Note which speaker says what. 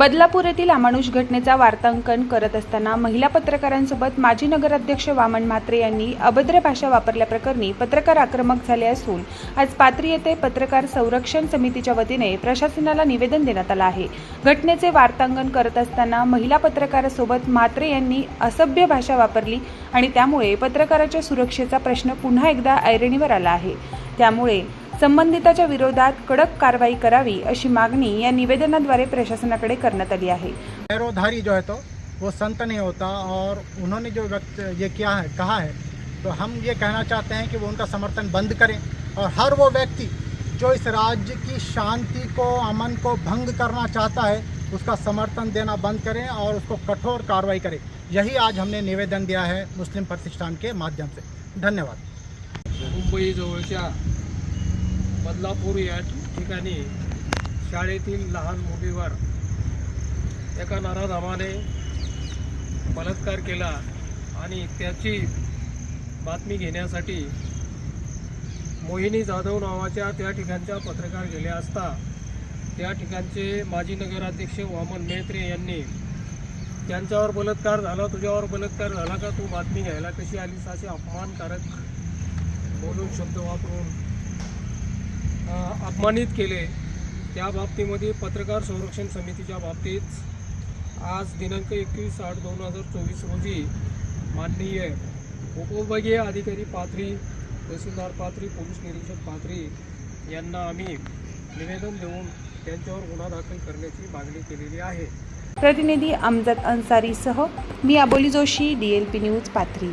Speaker 1: बदलापूर येथील अमानुष घटनेचा वार्तांकन करत असताना महिला पत्रकारांसोबत माजी नगराध्यक्ष वामन म्हात्रे यांनी अभद्र भाषा वापरल्याप्रकरणी पत्रकार आक्रमक झाले असून आज पात्री येथे पत्रकार संरक्षण समितीच्या वतीने प्रशासनाला निवेदन देण्यात आलं आहे. घटनेचे वार्तांकन करत असताना महिला पत्रकारासोबत म्हात्रे यांनी असभ्य भाषा वापरली आणि त्यामुळे पत्रकाराच्या सुरक्षेचा प्रश्न पुन्हा एकदा ऐरणीवर आला आहे. त्यामुळे संबंधिताच्या विरोधात कडक कारवाई करावी अशी मागणी या निवेदनाद्वारे प्रशासनाकडे करण्यात आली आहे.
Speaker 2: पैरोधारी जो है तो वो संत नहीं होता और उन्होंने जो व्यक्त ये किया है कहा है तो हम ये कहना चाहते हैं कि वो उनका समर्थन बंद करें और हर वो व्यक्ति जो इस राज्य की शांति को अमन को भंग करना चाहता है उसका समर्थन देना बंद करें और उसको कठोर कार्रवाई करें। यही आज हमने निवेदन दिया है मुस्लिम प्रतिष्ठान के माध्यम से। धन्यवाद।
Speaker 3: मुंबई जवळच्या बदलापूर या ठिकाणी शाळेतील लहान मुलीवर एका नराधामाने बलात्कार केला आणि त्याची बातमी घेण्यासाठी मोहिनी जाधव नावाच्या त्या ठिकाणच्या पत्रकार गेल्या असता त्या ठिकाणचे माजी नगराध्यक्ष वामन मेत्रे यांनी त्यांच्यावर बलात्कार झाला तुझ्यावर बलात्कार झाला का? तू बातमी घ्यायला कशी आलीस? असे अपमानकारक बोलून शब्द वापरून अ, अपमानित केले. त्या बाबतीमध्ये पत्रकार संरक्षण समितीच्या बाबतीत आज दिनांक एकवीस आठ दोन हजार चोवीस रोजी माननीय उपविभागीय अधिकारी पाथरी तहसीलदार पाथरी पोलीस निरीक्षक पाथरी यांना आम्ही निवेदन देऊन त्यांच्यावर गुन्हा दाखल करण्याची मागणी केलेली आहे.
Speaker 1: प्रतिनिधी अमजद अन्सारीसह मी Aboli Joshi D L P news Pathri.